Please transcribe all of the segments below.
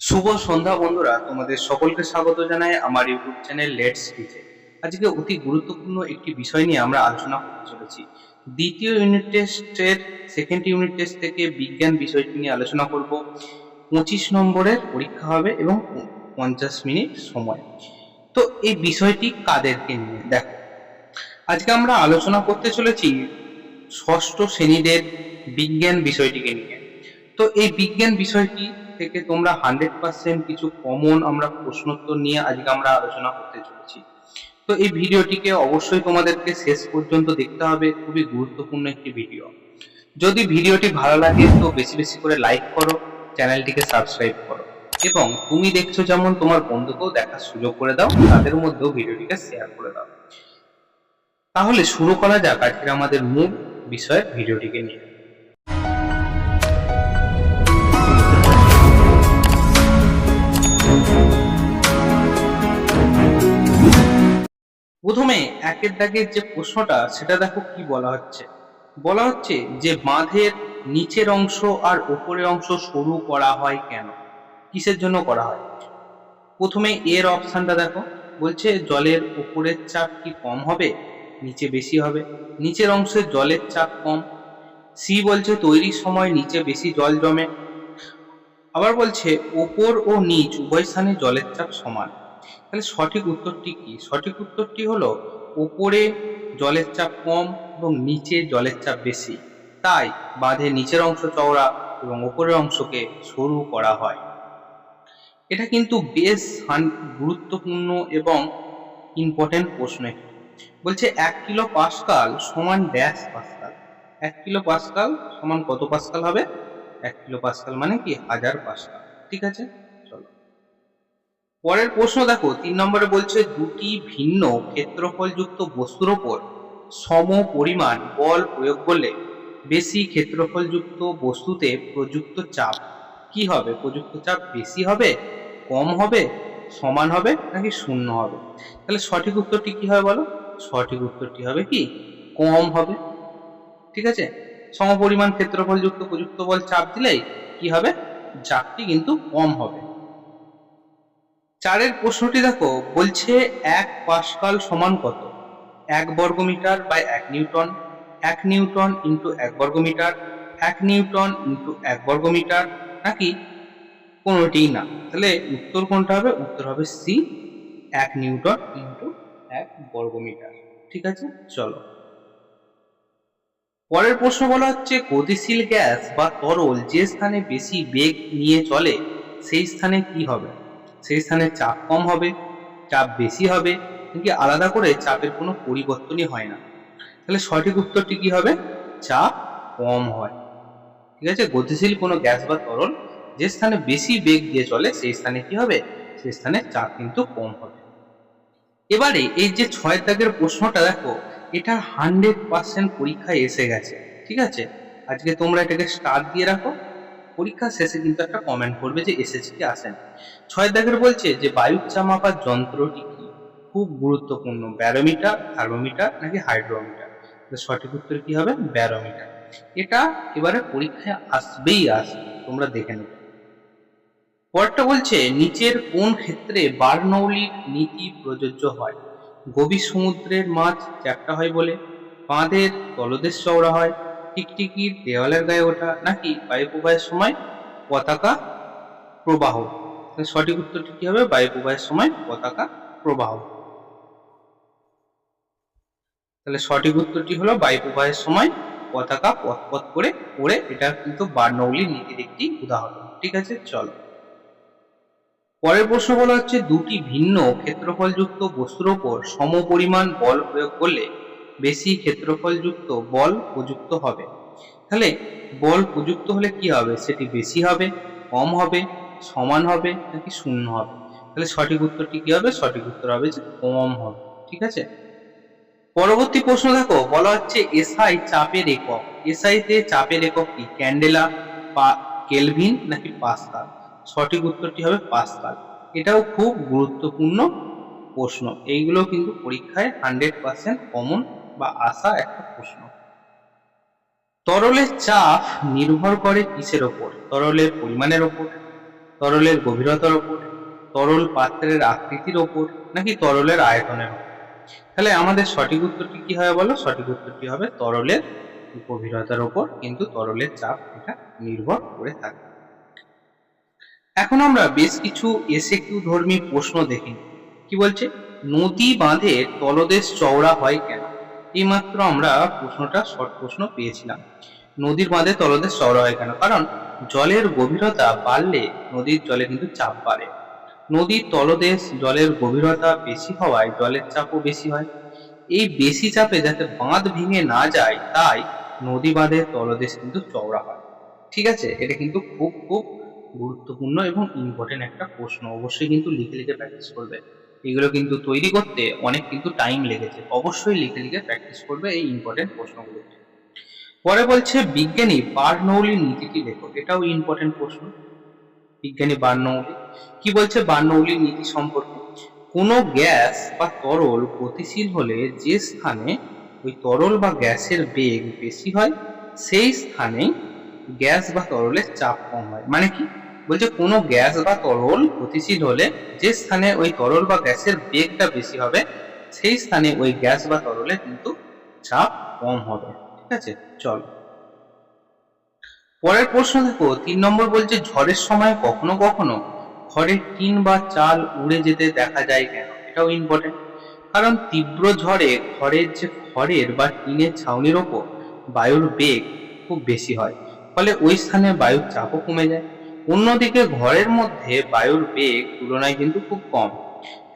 শুভ সন্ধ্যা বন্ধুরা, তোমাদের সকলকে স্বাগত জানাই আমার ইউটিউব চ্যানেল লেটস স্পিচে আজকে অতি গুরুত্বপূর্ণ একটি বিষয় নিয়ে আমরা আলোচনা করতে চলেছি। দ্বিতীয় ইউনিট টেস্টের সেকেন্ড ইউনিট টেস্ট থেকে বিজ্ঞান বিষয়টি নিয়ে আলোচনা করব। পঁচিশ নম্বরের পরীক্ষা হবে এবং পঞ্চাশ মিনিট সময়। তো এই বিষয়টি কাদেরকে নিয়ে? দেখো, আজকে আমরা আলোচনা করতে চলেছি ষষ্ঠ শ্রেণীদের বিজ্ঞান বিষয়টিকে নিয়ে। তো এই বিজ্ঞান বিষয়টি থেকে তোমরা হান্ড্রেড পার্সেন্ট কিছু কমন আমরা প্রশ্নোত্তর নিয়ে আজকে আমরা আলোচনা করতে চলেছি। তো এই ভিডিওটিকে অবশ্যই তোমাদেরকে শেষ পর্যন্ত দেখতে হবে, খুবই গুরুত্বপূর্ণ একটি ভিডিও। যদি ভিডিওটি ভালো লাগে তো বেশি বেশি করে লাইক করো, চ্যানেলটিকে সাবস্ক্রাইব করো। এবং তুমি দেখছ যেমন তোমার বন্ধুকেও দেখার সুযোগ করে দাও, তাদের মধ্যেও ভিডিওটিকে শেয়ার করে দাও। তাহলে শুরু করা যাক আজকের আমাদের মূল বিষয় ভিডিওটিকে নিয়ে। প্রথমে একের দাগের যে প্রশ্নটা, সেটা দেখো কি বলা হচ্ছে। বলা হচ্ছে যে বাঁধের নিচের অংশ আর উপরের অংশ সরু করা হয় কেন? কিসের জন্য করা হয়? প্রথমে এর অপশনটা দেখো। বলছে জলের উপরের চাপ কি কম হবে? নিচে বেশি হবে। নিচের অংশে জলের চাপ কম। সি বলছে তৈরির সময় নিচে বেশি জল জমে। আবার বলছে ওপর ও নিচ উভয় স্থানে জলের চাপ সমান। তাহলে সঠিক উত্তরটি কি? সঠিক উত্তরটি হলো ওপরে জলের চাপ কম এবং নিচে জলের চাপ বেশি। তাই বাঁধের নিচের অংশ চওড়া এবং ওপরের অংশকে সরু করা হয়। এটা কিন্তু বেশ গুরুত্বপূর্ণ এবং ইম্পর্টেন্ট প্রশ্ন বলছে এক কিলো পাস্কাল সমান ড্যাশ পাস্কাল। এক কিলো পাস্কাল সমান কত পাস্কাল হবে? এক কিলো পাস্কাল মানে কি? হাজার পাস্কাল। ঠিক আছে? পরের প্রশ্ন দেখো, তিন নম্বরে বলছে, দুটি ভিন্ন ক্ষেত্রফলযুক্ত বস্তুর ওপর সম পরিমাণ বল প্রয়োগ করলে বেশি ক্ষেত্রফলযুক্ত বস্তুতে প্রযুক্ত চাপ কি হবে? প্রযুক্ত চাপ বেশি হবে, কম হবে, সমান হবে, নাকি শূন্য হবে? তাহলে সঠিক উত্তরটি কি হবে বলো? সঠিক উত্তরটি হবে কি? কম হবে। ঠিক আছে? সমপরিমাণ ক্ষেত্রফলযুক্ত প্রযুক্ত বল চাপ দিলেই কি হবে? চাপটি কিন্তু কম হবে। চারের প্রশ্নটি দেখো, বলছে এক পাস্কাল সমান কত? এক বর্গমিটার বাই এক নিউটন এক নিউটন ইন্টু এক বর্গমিটার, এক নিউটন ইন্টু এক বর্গমিটার, নাকি কোনোটিই না? তাহলে উত্তর কোনটা হবে? উত্তর হবে সি, এক নিউটন ইন্টু এক বর্গমিটার। ঠিক আছে? চলো। পরের প্রশ্ন বলা হচ্ছে, গতিশীল গ্যাস বা তরল যে স্থানে বেশি বেগ নিয়ে চলে, সেই স্থানে কি হবে? সেই স্থানে চাপ কম হবে, চাপ বেশি হবে নাকি আলাদা করে চাপের কোনো পরিবর্তনই হয় না। তাহলে সঠিক উত্তরটি কি হবে? চাপ কম হয়। ঠিক আছে? গতিশীল কোনো গ্যাস বা তরল যে স্থানে বেশি বেগ দিয়ে চলে, সেই স্থানে কি হবে? সেই স্থানে চাপ কিন্তু কম হবে। এবারে এই যে ছয় দাগের প্রশ্নটা দেখো, এটা হান্ড্রেড পার্সেন্ট পরীক্ষায় এসে গেছে। ঠিক আছে? আজকে তোমরা এটাকে স্টার দিয়ে রাখো। পরীক্ষার শেষে কিন্তু একটা কমেন্ট করবে যে এসেছে কি আসেন। ছয় দাগের বলছে যে বায়ুর চাপ মাপার যন্ত্রটি কি? খুব গুরুত্বপূর্ণ। ব্যারোমিটার, থার্মোমিটার নাকি হাইড্রোমিটার? তো সঠিক উত্তর কি হবে? ব্যারোমিটার। এটা এবারে পরীক্ষায় আসবেই আসবে, তোমরা দেখে নেবে। পরটা বলছে, নিচের কোন ক্ষেত্রে বার্নৌলির নীতি প্রযোজ্য হয়? গভীর সমুদ্রের মাছ চ্যাপ্টা হয় বলে। বাঁধের তলদেশ চওড়া হয়। টিকটিকির দেওয়ালের গায়ে ওঠা নাকি বায়ু প্রবাহের সময় পতাকা প্রবাহ? সঠিক উত্তরটি কি হবে? বায়ু প্রবাহের সময় পতাকা প্রবাহ। তাহলে সঠিক উত্তরটি হলো বায়ু প্রবাহের সময় পতাকা পথ পথ করে ওড়ে এটা কিন্তু বার্নৌলির নীতির একটি উদাহরণ। ঠিক আছে, চলো। পরের প্রশ্ন বলা হচ্ছে দুটি ভিন্ন ক্ষেত্রফলযুক্ত বস্তুর ওপর সমপরিমাণ বল প্রয়োগ করলে বেশি ক্ষেত্রফলযুক্ত বল প্রযুক্ত হবে। তাহলে বল প্রযুক্ত হলে কি হবে? সেটি বেশি হবে, কম হবে, সমান হবে, নাকি শূন্য হবে? তাহলে সঠিক উত্তরটি কি হবে? সঠিক উত্তর হবে যে কম হবে। ঠিক আছে? পরবর্তী প্রশ্ন দেখো। বলা হচ্ছে এসআই চাপের একক। এসআই তে চাপের একক কি? ক্যান্ডেলা বা কেলভিন, নাকি পাস্কাল? সঠিক উত্তরটি হবে পাস্কাল। এটাও খুব গুরুত্বপূর্ণ প্রশ্ন। এইগুলো কিন্তু পরীক্ষায় হান্ড্রেড পার্সেন্ট কমন বা আসা একটা প্রশ্ন। তরলের চাপ নির্ভর করে কিসের ওপর? তরলের পরিমাণের ওপর? তরলের গভীরতার ওপর? তরল পাত্রের আকৃতির ওপর? নাকি তরলের আয়তনের ওপর? তাহলে আমাদের সঠিক উত্তরটি কি হবে বলো? সঠিক উত্তরটি হবে? তরলের গভীরতার ওপর, কিন্তু তরলের চাপ এটা নির্ভর করে থাকে। এখন আমরা বেশ কিছু এসে কিউ ধর্মী প্রশ্ন দেখি। কি বলছে? নদী বাঁধে তলদেশ চওড়া হয় কেন? এইমাত্র আমরা প্রশ্নটা শর্ট প্রশ্ন পেয়েছিলাম। নদীর বাঁধে তলদেশ চওড়া হয় কেন? কারণ জলের গভীরতা বাড়লে নদীর জলে কিন্তু চাপ বাড়ে। নদীর তলদেশ জলের গভীরতা বেশি হওয়ায় জলের চাপও বেশি হয়। এই বেশি চাপে যাতে বাঁধ ভেঙে না যায়, তাই নদী বাঁধের তলদেশ কিন্তু চওড়া হয়। ঠিক আছে? এটা কিন্তু খুব খুব গুরুত্বপূর্ণ এবং ইম্পর্টেন্ট একটা প্রশ্ন। অবশ্যই কিন্তু লিখে লিখে প্র্যাকটিস করবে। এগুলো কিন্তু তৈরি করতে অনেক কিন্তু টাইম লেগেছে। অবশ্যই লিখে লিখে প্র্যাকটিস করবে এই ইম্পর্টেন্ট প্রশ্নগুলো। পরে বলছে, বিজ্ঞানী বার্নৌলির নীতিটি লেখো এটাও ইম্পর্টেন্ট প্রশ্ন। বিজ্ঞানী বার্নৌলি কি বলছে বার্নৌলির নীতি সম্পর্কে? কোনো গ্যাস বা তরল গতিশীল হলে যে স্থানে ওই তরল বা গ্যাসের বেগ বেশি হয়, সেই স্থানে গ্যাস বা তরলের চাপ কম হয়। মানে কি? বলছে, কোনো গ্যাস বা তরল গতিশীল হলে যে স্থানে ওই তরল বা গ্যাসের বেগটা বেশি হবে, সেই স্থানে ওই গ্যাস বা তরলে কিন্তু চাপ কম হবে। ঠিক আছে? চলো। পরের প্রশ্ন দেখো, তিন নম্বর বলছে, ঝড়ের সময় কখনো কখনো ঘরের টিন বা চাল উড়ে যেতে দেখা যায় কেন? এটাও ইম্পর্টেন্ট কারণ তীব্র ঝড়ে ঘরের যে খড়ের বা টিনের ছাউনির ওপর বায়ুর বেগ খুব বেশি হয়। ফলে ওই স্থানে বায়ুর চাপও কমে যায়। অন্যদিকে ঘরের মধ্যে বায়ুর বেগ তুলনায় কিন্তু খুব কম।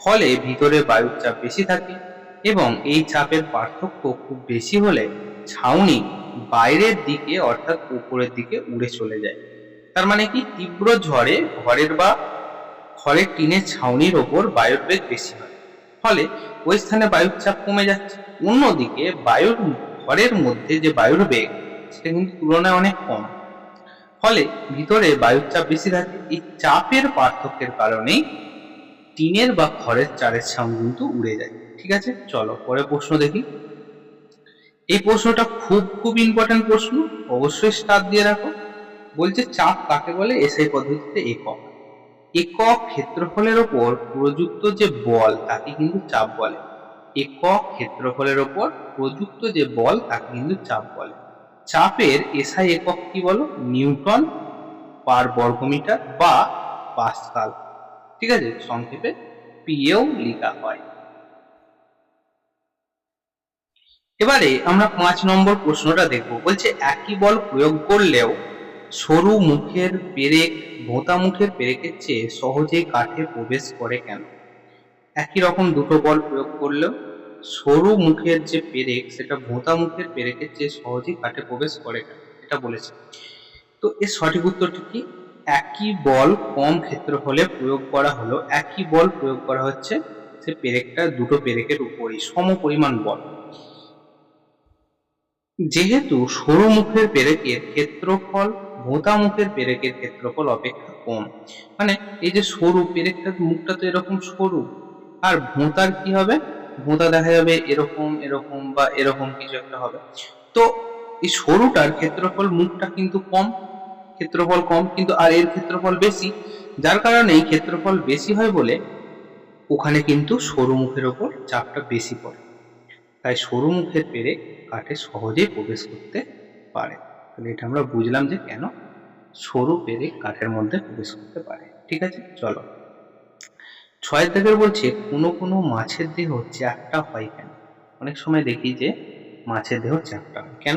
ফলে ভিতরে বায়ুর চাপ বেশি থাকে এবং এই চাপের পার্থক্য খুব বেশি হলে ছাউনি বাইরের দিকে অর্থাৎ উপরের দিকে উড়ে চলে যায়। তার মানে কি? তীব্র ঝড়ে ঘরের বা ঘরের টিনের ছাউনির ওপর বায়ুর বেগ বেশি হয়। ফলে ওই স্থানে বায়ুর চাপ কমে যাচ্ছে। অন্যদিকে বায়ুর ঘরের মধ্যে যে বায়ুর বেগ, সেটা কিন্তু তুলনায় অনেক কম। ফলে ভিতরে বায়ুর চাপ বেশি থাকে। এই চাপের পার্থক্যের কারণেই টিনের বা খড়ের চারের ছাউনি কিন্তু উড়ে যায়। ঠিক আছে? চলো পরে প্রশ্ন দেখি। এই প্রশ্নটা খুব খুব ইম্পর্টেন্ট প্রশ্ন। অবশ্যই স্টার দিয়ে রাখো। বলছে, চাপ কাকে বলে? এসআই পদ্ধতিতে একক। একক ক্ষেত্রফলের ওপর প্রযুক্ত যে বল, তাকে কিন্তু চাপ বলে। একক ক্ষেত্রফলের ওপর প্রযুক্ত যে বল, তাকে কিন্তু চাপ বলে। চাপের এসআই একক কি বলো? নিউটন পার বর্গমিটার বা পাস্কাল। ঠিক আছে? সংক্ষেপে পিএও লেখা হয়। এবারে আমরা পাঁচ নম্বর প্রশ্নটা দেখব। বলছে, একই বল প্রয়োগ করলেও সরু মুখের পেরেক ভোঁতা মুখের পেরেকের চেয়ে সহজেই কাঠে প্রবেশ করে কেন? একই রকম দুটো বল প্রয়োগ করলেও সরু মুখের যে পেরেক, সেটা ভোঁতা মুখের পেরেকের চেয়ে সহজেই কাঠে প্রবেশ করে কেন এটা বলেছে। তো এর সঠিক উত্তরটি কি? একই বল কম ক্ষেত্রফলে প্রয়োগ করা হলো, একই বল প্রয়োগ করা হচ্ছে সে পেরেকটা দুটো পেরেকের উপরই, সম পরিমাণ বল। যেহেতু সরু মুখের পেরেকের ক্ষেত্রফল ভোঁতা মুখের পেরেকের ক্ষেত্রফল অপেক্ষা কম মানে এই যে সরু পেরেকটার মুখটা তো এরকম সরু, আর ভোঁতার কি হবে? ভোঁতা দেখা যাবে, এরকম এরকম বা এরকম কিছু একটা হবে। তো এই সরুটার ক্ষেত্রফল, মুখটা কিন্তু কম, ক্ষেত্রফল কম, কিন্তু আর এর ক্ষেত্রফল বেশি। যার কারণে এই ক্ষেত্রফল বেশি হয় বলে ওখানে কিন্তু সরু মুখের ওপর চাপটা বেশি পড়ে। তাই সরু মুখের পেরে কাঠে সহজেই প্রবেশ করতে পারে। তাহলে এটা আমরা বুঝলাম যে কেন সরু পেরে কাঠের মধ্যে প্রবেশ করতে পারে। ঠিক আছে? চলো। ছয়ের দাগের বলছে, কোনো কোনো মাছের দেহ চ্যাপ্টা হয় কেন? অনেক সময় দেখি যে মাছের দেহ চ্যাপ্টা হয়। কেন?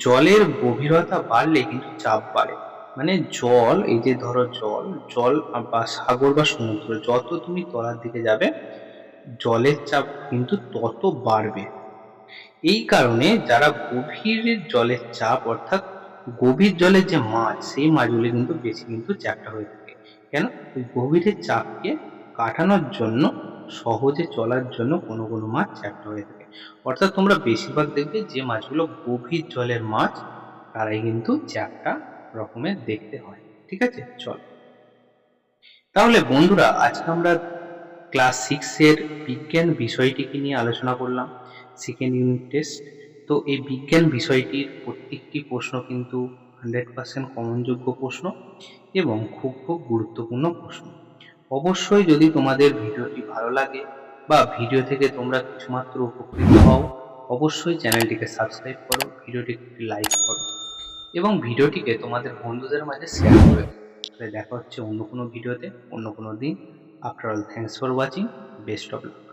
জলের গভীরতা বাড়লে কিন্তু চাপ বাড়ে। মানে জল, এই যে ধরো জল জল বা সাগর বা সমুদ্র, যত তুমি তলার দিকে যাবে, জলের চাপ কিন্তু তত বাড়বে। এই কারণে যারা গভীর জলের চাপ, অর্থাৎ গভীর জলের যে মাছ, সেই মাছগুলি কিন্তু বেশি কিন্তু চ্যাপ্টা হয়ে থাকে। কেন? ওই গভীরের চাপকে কাটানোর জন্য, সহজে চলার জন্য কোনো কোনো মাছ চ্যাপ্টা হয়ে থাকে। অর্থাৎ তোমরা বেশিরভাগ দেখবে যে মাছগুলো গভীর জলের মাছ, তারাই কিন্তু চ্যাপ্টা রকমের দেখতে হয়। ঠিক আছে? চল। তাহলে বন্ধুরা, আজকে আমরা ক্লাস সিক্সের বিজ্ঞান বিষয়টিকে নিয়ে আলোচনা করলাম সেকেন্ড ইউনিট টেস্ট তো এই বিজ্ঞান বিষয়টির প্রত্যেকটি প্রশ্ন কিন্তু হান্ড্রেড পার্সেন্ট কমনযোগ্য প্রশ্ন এবং খুব খুব গুরুত্বপূর্ণ প্রশ্ন। অবশ্যই যদি তোমাদের ভিডিওটি ভালো লাগে বা ভিডিও থেকে তোমরা কিছুমাত্র উপকৃত হও, অবশ্যই চ্যানেলটিকে সাবস্ক্রাইব করো, ভিডিওটিকে একটি লাইক করো এবং ভিডিওটিকে তোমাদের বন্ধুদের মাঝে শেয়ার করে তাহলে দেখা হচ্ছে অন্য কোনো ভিডিওতে, অন্য কোনো দিন। After all thanks for watching best of luck